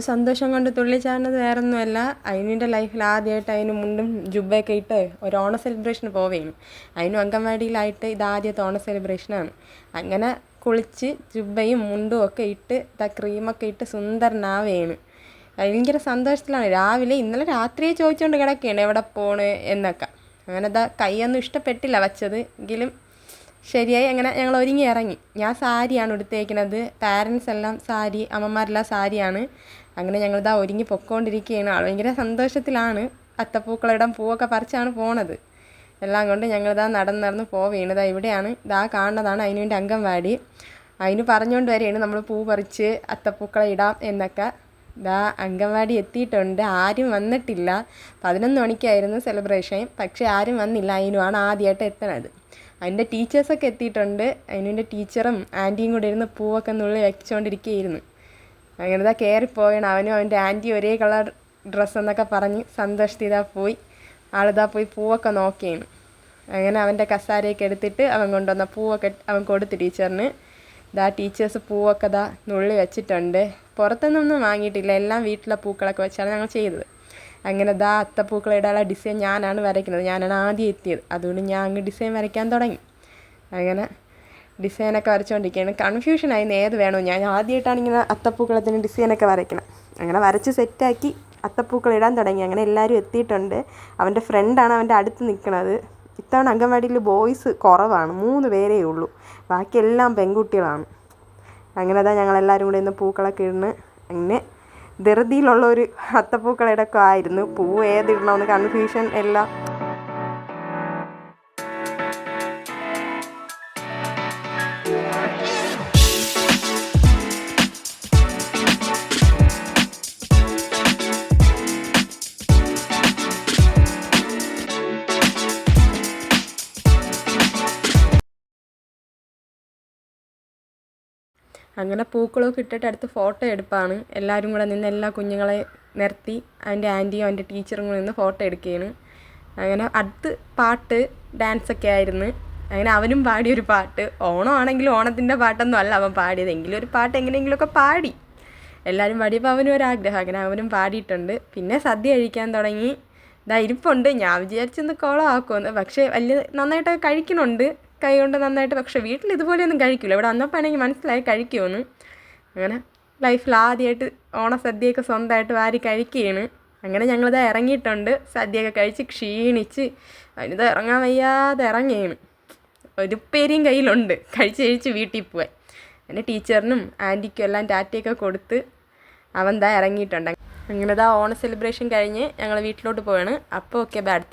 സന്തോഷം കൊണ്ട് തുള്ളിച്ചാടുന്നത് വേറൊന്നുമല്ല. അതിനിന്റെ ലൈഫിൽ ആദ്യമായിട്ട് അതിന് മുണ്ടും ജുബയൊക്കെ ഇട്ട് ഒരു ഓണ സെലിബ്രേഷന് പോവുകയാണ് അതിനും അംഗൻവാടിയിലായിട്ട് ഇതാദ്യത്തെ ഓണ സെലിബ്രേഷനാണ് അങ്ങനെ കുളിച്ച് ജുബയും മുണ്ടും ഒക്കെ ഇട്ട് ഇതാ ക്രീമൊക്കെ ഇട്ട് സുന്ദരനാവുകയാണ് ഭയങ്കര സന്തോഷത്തിലാണ്. രാവിലെ ഇന്നലെ രാത്രിയെ ചോദിച്ചുകൊണ്ട് കിടക്കുകയാണ് എവിടെ പോണ് എന്നൊക്കെ. അങ്ങനെ ഇതാ കൈയൊന്നും ഇഷ്ടപ്പെട്ടില്ല വച്ചത്. എങ്കിലും ശരിയായി അങ്ങനെ ഞങ്ങൾ ഒരുങ്ങി ഇറങ്ങി. ഞാൻ സാരിയാണ് എടുത്തേക്കുന്നത് പാരൻസ് എല്ലാം സാരി അമ്മമാരെല്ലാം സാരിയാണ്. അങ്ങനെ ഞങ്ങളിതാ ഒരുങ്ങി പൊക്കോണ്ടിരിക്കുകയാണ് ആൾ ഭയങ്കര സന്തോഷത്തിലാണ്. അത്തപ്പൂക്കളിടാൻ പൂവൊക്കെ പറിച്ചാണ് പോണത്. എല്ലാം കൊണ്ട് ഞങ്ങളിതാ നടന്ന് നടന്ന് പോവുകയാണ് ഇതാ ഇവിടെയാണ്. ഇതാ കാണുന്നതാണ് അതിന് വേണ്ടി അംഗൻവാടി അതിന് പറഞ്ഞുകൊണ്ട് വരെയാണ് നമ്മൾ പൂ പറിച്ച് അത്തപ്പൂക്കളെ ഇടാം എന്നൊക്കെ. ഇതാ അംഗൻവാടി എത്തിയിട്ടുണ്ട്. ആരും വന്നിട്ടില്ല. പതിനൊന്ന് മണിക്കായിരുന്നു സെലിബ്രേഷൻ പക്ഷേ ആരും വന്നില്ല. അതിനുമാണ് ആദ്യമായിട്ട് എത്തണത്. അതിന്റെ ടീച്ചേഴ്സൊക്കെ എത്തിയിട്ടുണ്ട്. അതിന്റെ ടീച്ചറും ആന്റിയും കൂടെ ഇരുന്ന് പൂവൊക്കെ നുള്ളി വെച്ചുകൊണ്ടിരിക്കുകയായിരുന്നു അങ്ങനെ ഇതാ കയറിപ്പോയാണ് അവനും അവന്റെ ആന്റി ഒരേ കളർ ഡ്രസ്സ് എന്നൊക്കെ പറഞ്ഞ് സന്തോഷത്തിതാ പോയി. ആളിതാ പോയി പൂവൊക്കെ നോക്കിയാണ് അങ്ങനെ അവന്റെ കസാരയൊക്കെ എടുത്തിട്ട് അവൻ കൊണ്ടുവന്ന പൂവൊക്കെ അവൻ കൊടുത്തു ടീച്ചറിന്. ഇതാ ടീച്ചേഴ്സ് പൂവൊക്കെ ഇതാ നുള്ളി വെച്ചിട്ടുണ്ട്. പുറത്തുനിന്നൊന്നും വാങ്ങിയിട്ടില്ല. എല്ലാം വീട്ടിലെ പൂക്കളൊക്കെ വെച്ചാണ് ഞങ്ങൾ ചെയ്തത്. അങ്ങനെ ദാ അത്തപ്പൂക്കള ഡിസൈൻ ഞാനാണ് വരയ്ക്കുന്നത്. ഞാനാണ് ആദ്യം എത്തിയത്. അതുകൊണ്ട് ഞാൻ അങ്ങ് ഡിസൈൻ വരയ്ക്കാൻ തുടങ്ങി. അങ്ങനെ ഡിസൈനൊക്കെ വരച്ചുകൊണ്ടിരിക്കുകയാണ് കൺഫ്യൂഷനായി ഏത് വേണോ. ഞാൻ ആദ്യമായിട്ടാണ് ഇങ്ങനെ അത്തപ്പൂക്കളത്തിന് ഡിസൈനൊക്കെ വരയ്ക്കണം അങ്ങനെ വരച്ച് സെറ്റാക്കി അത്തപ്പൂക്കൾ ഇടാൻ തുടങ്ങി. അങ്ങനെ എല്ലാവരും എത്തിയിട്ടുണ്ട്. അവന്റെ ഫ്രണ്ടാണ് അവന്റെ അടുത്ത് നിൽക്കുന്നത്. ഇത്തവണ അംഗൻവാടിയിൽ ബോയ്സ് കുറവാണ്. മൂന്ന് പേരേ ഉള്ളൂ. ബാക്കിയെല്ലാം പെൺകുട്ടികളാണ്. അങ്ങനെ അതാ ഞങ്ങളെല്ലാവരും കൂടെ ഇന്ന് പൂക്കളൊക്കെ ഇടുന്ന്. അങ്ങനെ ധൃതിയിലുള്ള ഒരു അത്തപ്പൂക്കളയുടെ ഒക്കെ ആയിരുന്നു പൂ ഏതിടണമെന്ന് കൺഫ്യൂഷൻ എല്ലാം അങ്ങനെ പൂക്കളൊക്കെ ഇട്ടിട്ട് അടുത്ത് ഫോട്ടോ എടുപ്പാണ്. എല്ലാവരും കൂടെ നിന്ന് എല്ലാ കുഞ്ഞുങ്ങളെ നിർത്തി അതിന്റെ ആന്റിയും അതിന്റെ ടീച്ചറും കൂടെ നിന്ന് ഫോട്ടോ എടുക്കുകയാണ്. അങ്ങനെ അടുത്ത് പാട്ട് ഡാൻസ് ഒക്കെ ആയിരുന്നു. അങ്ങനെ അവനും പാടിയൊരു പാട്ട്. ഓണമാണെങ്കിലും ഓണത്തിന്റെ പാട്ടൊന്നും അല്ല അവൻ പാടിയത്. എങ്കിലും ഒരു പാട്ട് എങ്ങനെയെങ്കിലുമൊക്കെ പാടി. എല്ലാവരും പാടിയപ്പോൾ അവനും ഒരാഗ്രഹം അങ്ങനെ അവനും പാടിയിട്ടുണ്ട്. പിന്നെ സദ്യ കഴിക്കാൻ തുടങ്ങി. ഇതാ ഇരിപ്പുണ്ട്. ഞാൻ വിചാരിച്ചൊന്ന് കോളം ആക്കുമെന്ന് പക്ഷേ വലിയ നന്നായിട്ടൊക്കെ കഴിക്കുന്നുണ്ട്. കൈ കൊണ്ട് നന്നായിട്ട് പക്ഷേ വീട്ടിൽ ഇതുപോലെയൊന്നും കഴിക്കില്ല. ഇവിടെ വന്നപ്പോൾ ആണെങ്കിൽ മനസ്സിലായി കഴിക്കുമെന്ന്. അങ്ങനെ ലൈഫിൽ ആദ്യമായിട്ട് ഓണസദ്യയൊക്കെ സ്വന്തമായിട്ട് വാരി കഴിക്കുകയാണ്. അങ്ങനെ ഞങ്ങളിത് ഇറങ്ങിയിട്ടുണ്ട്. സദ്യയൊക്കെ കഴിച്ച് ക്ഷീണിച്ച് അതിനിത് ഇറങ്ങാൻ വയ്യാതെ ഇറങ്ങിയാണ്. ഒരു പേരിയും കയ്യിലുണ്ട്. കഴിച്ച് കഴിച്ച് വീട്ടിൽ പോവാൻ. എന്റെ ടീച്ചറിനും ആന്റിക്കും എല്ലാം ടാറ്റയൊക്കെ കൊടുത്ത് അവൻ ദാ ഇറങ്ങിയിട്ടുണ്ട്. അങ്ങനെ ദാ ഓണ സെലിബ്രേഷൻ കഴിഞ്ഞ് ഞങ്ങൾ വീട്ടിലോട്ട് പോവാണ്. അപ്പോൾ ഓക്കെ ബാഡ്